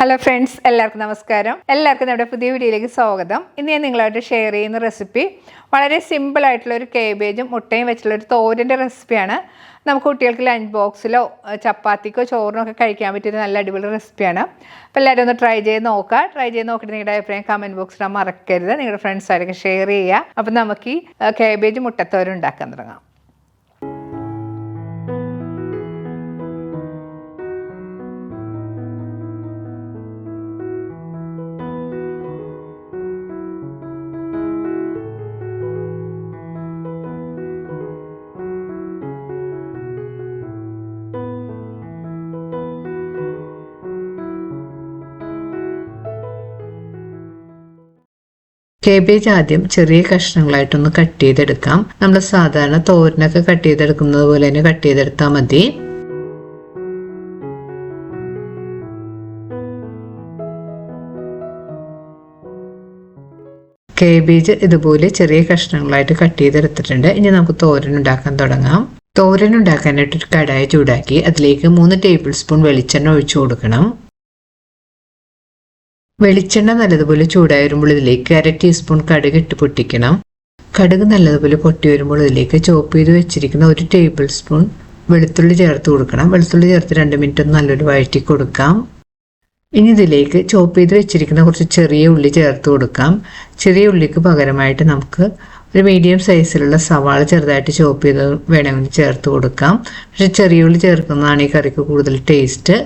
Hello friends എല്ലാവർക്കും നമസ്കാരം. എല്ലാവർക്കും നമ്മുടെ പുതിയ വീഡിയോയിലേക്ക് സ്വാഗതം. ഇന്ന് ഞാൻ നിങ്ങളായിട്ട് ഷെയർ ചെയ്യുന്ന റെസിപ്പി വളരെ സിമ്പിൾ ആയിട്ടുള്ള ഒരു കേബേജും മുട്ടയും വെച്ചുള്ള ഒരു തോരന്റെ റെസിപ്പിയാണ് നമുക്ക് കുട്ടികൾക്ക് ലഞ്ച് ബോക്സിലോ ചപ്പാത്തിക്കോ ചോറിനോ ഒക്കെ കഴിക്കാൻ പറ്റിയ നല്ല അടിപൊളി റെസിപ്പിയാണ് അപ്പോൾ എല്ലാവരും ഒന്ന് ട്രൈ ചെയ്ത് നോക്കുക. ട്രൈ ചെയ്ത് നോക്കിയിട്ട് നിങ്ങളുടെ അഭിപ്രായം കമന്റ് ബോക്സിൽ മറക്കരുത്. നിങ്ങളുടെ ഫ്രണ്ട്സായിട്ടൊക്കെ ഷെയർ ചെയ്യുക. അപ്പോൾ നമുക്ക് ഈ കേബേജ് മുട്ടത്തോരം ഉണ്ടാക്കാൻ തുടങ്ങാം. കേബേജ് ആദ്യം ചെറിയ കഷ്ണങ്ങളായിട്ടൊന്ന് കട്ട് ചെയ്തെടുക്കാം. നമ്മൾ സാധാരണ തോരനൊക്കെ കട്ട് ചെയ്തെടുക്കുന്നത് പോലെ തന്നെ കട്ട് ചെയ്തെടുത്താൽ മതി. കേബേജ് ഇതുപോലെ ചെറിയ കഷ്ണങ്ങളായിട്ട് കട്ട് ചെയ്തെടുത്തിട്ടുണ്ട്. ഇനി നമുക്ക് തോരൻ ഉണ്ടാക്കാൻ തുടങ്ങാം. തോരൻ ഉണ്ടാക്കാനായിട്ട് ഒരു കടായി ചൂടാക്കി അതിലേക്ക് മൂന്ന് ടേബിൾ സ്പൂൺ വെളിച്ചെണ്ണ ഒഴിച്ചു കൊടുക്കണം. വെളിച്ചെണ്ണ നല്ലതുപോലെ ചൂടായി വരുമ്പോൾ ഇതിലേക്ക് അര ടീസ്പൂൺ കടുക് ഇട്ട് പൊട്ടിക്കണം. കടുക് നല്ലതുപോലെ പൊട്ടി വരുമ്പോൾ ഇതിലേക്ക് ചോപ്പ് ചെയ്ത് വെച്ചിരിക്കുന്ന ഒരു ടേബിൾ സ്പൂൺ വെളുത്തുള്ളി ചേർത്ത് കൊടുക്കണം. വെളുത്തുള്ളി ചേർത്ത് രണ്ട് മിനിറ്റ് ഒന്ന് നല്ലൊരു വഴറ്റി കൊടുക്കാം. ഇനി ഇതിലേക്ക് ചോപ്പ് ചെയ്ത് വെച്ചിരിക്കുന്ന കുറച്ച് ചെറിയ ഉള്ളി ചേർത്ത് കൊടുക്കാം. ചെറിയ ഉള്ളിക്ക് പകരമായിട്ട് നമുക്ക് ഒരു മീഡിയം സൈസിലുള്ള സവാള ചെറുതായിട്ട് ചോപ്പ് ചെയ്ത് വേണമെങ്കിൽ ചേർത്ത് കൊടുക്കാം. പക്ഷെ ചെറിയ ഉള്ളി ചേർക്കുന്നതാണ് ഈ കറിക്ക് കൂടുതൽ ടേസ്റ്റ്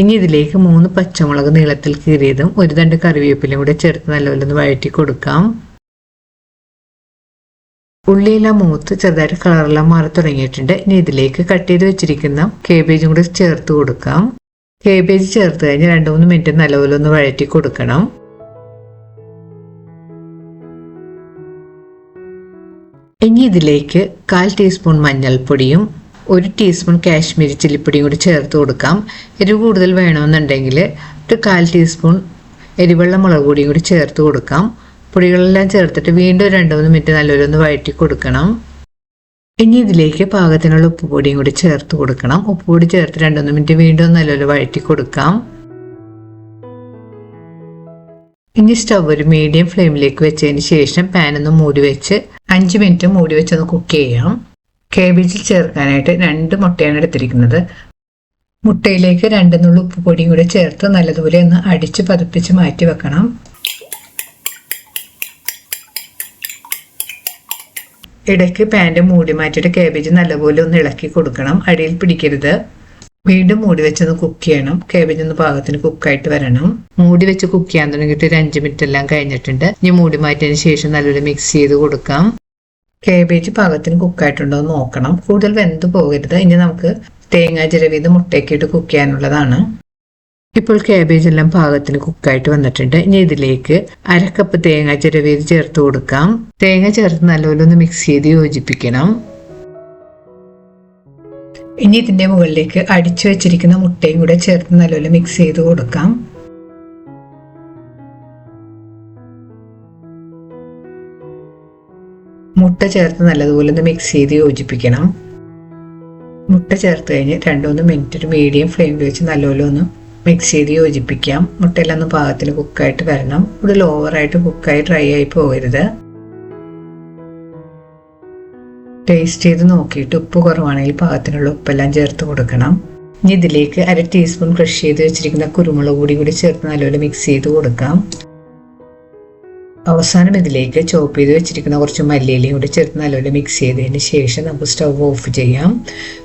ഇനി ഇതിലേക്ക് മൂന്ന് പച്ചമുളക് നീളത്തിൽ കീറിയതും ഒരു തണ്ട് കറിവേപ്പിലയും കൂടെ ചേർത്ത് നല്ലപോലെ ഒന്ന് വഴറ്റി കൊടുക്കാം. ഉള്ളിയെല്ലാം മൂത്ത് ചെറുതായിട്ട് കളറെല്ലാം മാറി തുടങ്ങിയിട്ടുണ്ട്. ഇനി ഇതിലേക്ക് കട്ട് ചെയ്ത് വെച്ചിരിക്കുന്ന കേബേജും കൂടെ ചേർത്ത് കൊടുക്കാം. കേബേജ് ചേർത്ത് കഴിഞ്ഞ് രണ്ട് മൂന്ന് മിനിറ്റ് നല്ലപോലെ ഒന്ന് വഴറ്റി കൊടുക്കണം. ഇനി ഇതിലേക്ക് കാൽ ടീസ്പൂൺ മഞ്ഞൾപ്പൊടിയും ഒരു ടീസ്പൂൺ കാശ്മീരി ചില്ലിപ്പൊടിയും കൂടി ചേർത്ത് കൊടുക്കാം. എരിവ് കൂടുതൽ വേണമെന്നുണ്ടെങ്കിൽ ഒരു കാൽ ടീസ്പൂൺ എരിവെള്ള മുളക് പൊടിയും കൂടി ചേർത്ത് കൊടുക്കാം. പൊടികളെല്ലാം ചേർത്തിട്ട് വീണ്ടും രണ്ട് മൂന്ന് മിനിറ്റ് നല്ലൊരു വഴറ്റി കൊടുക്കണം. ഇനി ഇതിലേക്ക് പാകത്തിനുള്ള ഉപ്പുപൊടിയും കൂടി ചേർത്ത് കൊടുക്കണം. ഉപ്പുപൊടി ചേർത്ത് രണ്ട് മൂന്ന് മിനിറ്റ് വീണ്ടും നല്ലൊരു വഴറ്റി കൊടുക്കാം. ഇനി സ്റ്റവ് ഒരു മീഡിയം ഫ്ലെയിമിലേക്ക് വെച്ചതിന് ശേഷം പാൻ ഒന്ന് മൂടി വെച്ച് അഞ്ച് മിനിറ്റ് മൂടി വെച്ചൊന്ന് കുക്ക് ചെയ്യാം. കേബേജിൽ ചേർക്കാനായിട്ട് രണ്ട് മുട്ടയാണ് എടുത്തിരിക്കുന്നത്. മുട്ടയിലേക്ക് രണ്ട് നുള്ളു ഉപ്പ് പൊടിയും കൂടെ ചേർത്ത് നല്ലതുപോലെ ഒന്ന് അടിച്ച് പതിപ്പിച്ച് മാറ്റി വെക്കണം. ഇടയ്ക്ക് പാന്റെ മൂടി മാറ്റിയിട്ട് കേബേജ് നല്ലപോലെ ഒന്ന് ഇളക്കി കൊടുക്കണം. അടിയിൽ പിടിക്കരുത്. വീണ്ടും മൂടി വെച്ചൊന്ന് കുക്ക് ചെയ്യണം. കേബേജ് ഒന്ന് പാകത്തിന് കുക്കായിട്ട് വരണം. മൂടി വെച്ച് കുക്ക് ചെയ്യാൻ തുടങ്ങിയിട്ട് ഒരു അഞ്ച് മിനിറ്റ് എല്ലാം കഴിഞ്ഞിട്ടുണ്ട്. ഇനി മൂടി മാറ്റിയതിന് ശേഷം നല്ലൊരു മിക്സ് ചെയ്ത് കൊടുക്കാം. കേബേജ് പാകത്തിന് കുക്കായിട്ടുണ്ടോ എന്ന് നോക്കണം. കൂടുതൽ വെന്ത് പോകരുത്. ഇനി നമുക്ക് തേങ്ങ ചിരവിത് മുട്ടയ്ക്കിട്ട് കുക്ക് ചെയ്യാനുള്ളതാണ്. ഇപ്പോൾ കേബേജ് എല്ലാം പാകത്തിന് കുക്കായിട്ട് വന്നിട്ടുണ്ട്. ഇനി ഇതിലേക്ക് അരക്കപ്പ് തേങ്ങ ചിരവിത് ചേർത്ത് കൊടുക്കാം. തേങ്ങ ചേർത്ത് നല്ലപോലെ ഒന്ന് മിക്സ് ചെയ്ത് യോജിപ്പിക്കണം. ഇനി ഇതിന്റെ മുകളിലേക്ക് അടിച്ചു വെച്ചിരിക്കുന്ന മുട്ടയും കൂടെ ചേർത്ത് നല്ലപോലെ മിക്സ് ചെയ്ത് കൊടുക്കാം. മുട്ട ചേർത്ത് നല്ലതുപോലെ ഒന്ന് മിക്സ് ചെയ്ത് യോജിപ്പിക്കണം. മുട്ട ചേർത്ത് കഴിഞ്ഞ് രണ്ടുമൂന്ന് മിനിറ്റ് ഒരു മീഡിയം ഫ്ലെയിമിൽ വെച്ച് നല്ലപോലെ ഒന്ന് മിക്സ് ചെയ്ത് യോജിപ്പിക്കാം. മുട്ടയെല്ലാം ഒന്ന് പാകത്തിന് കുക്കായിട്ട് വരണം. ഇവിടെ ലോവറായിട്ട് കുക്കായി ഡ്രൈ ആയി പോകരുത്. ടേസ്റ്റ് ചെയ്ത് നോക്കിയിട്ട് ഉപ്പ് കുറവാണെങ്കിൽ പാകത്തിനുള്ള ഉപ്പെല്ലാം ചേർത്ത് കൊടുക്കണം. ഇനി ഇതിലേക്ക് അര ടീസ്പൂൺ ക്രഷ് ചെയ്ത് വെച്ചിരിക്കുന്ന കുരുമുളക് പൊടി കൂടി ചേർത്ത് നല്ലപോലെ മിക്സ് ചെയ്ത് കൊടുക്കാം. അവസാനം ഇതിലേക്ക് ചോപ്പ് ചെയ്ത് വെച്ചിരിക്കുന്ന കുറച്ച് മല്ലിയിലയും കൂടി ചേർത്ത് നല്ലപോലെ മിക്സ് ചെയ്തതിന് ശേഷം നമുക്ക് സ്റ്റവ് ഓഫ് ചെയ്യാം.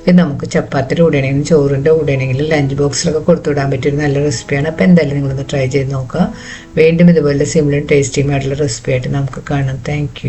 പിന്നെ നമുക്ക് ചപ്പാത്തിന്റെ കൂടെ ആണെങ്കിലും ചോറിന്റെ കൂടെ ആണെങ്കിലും ലഞ്ച് ബോക്സിലൊക്കെ കൊടുത്തുവിടാൻ പറ്റിയൊരു നല്ല റെസിപ്പിയാണ് അപ്പോൾ എന്തായാലും നിങ്ങളൊന്ന് ട്രൈ ചെയ്ത് നോക്കുക. വീണ്ടും ഇതുപോലെ സിമ്പിളും ടേസ്റ്റിയുമായിട്ടുള്ള റെസിപ്പി ആയിട്ട് നമുക്ക് കാണാം. താങ്ക്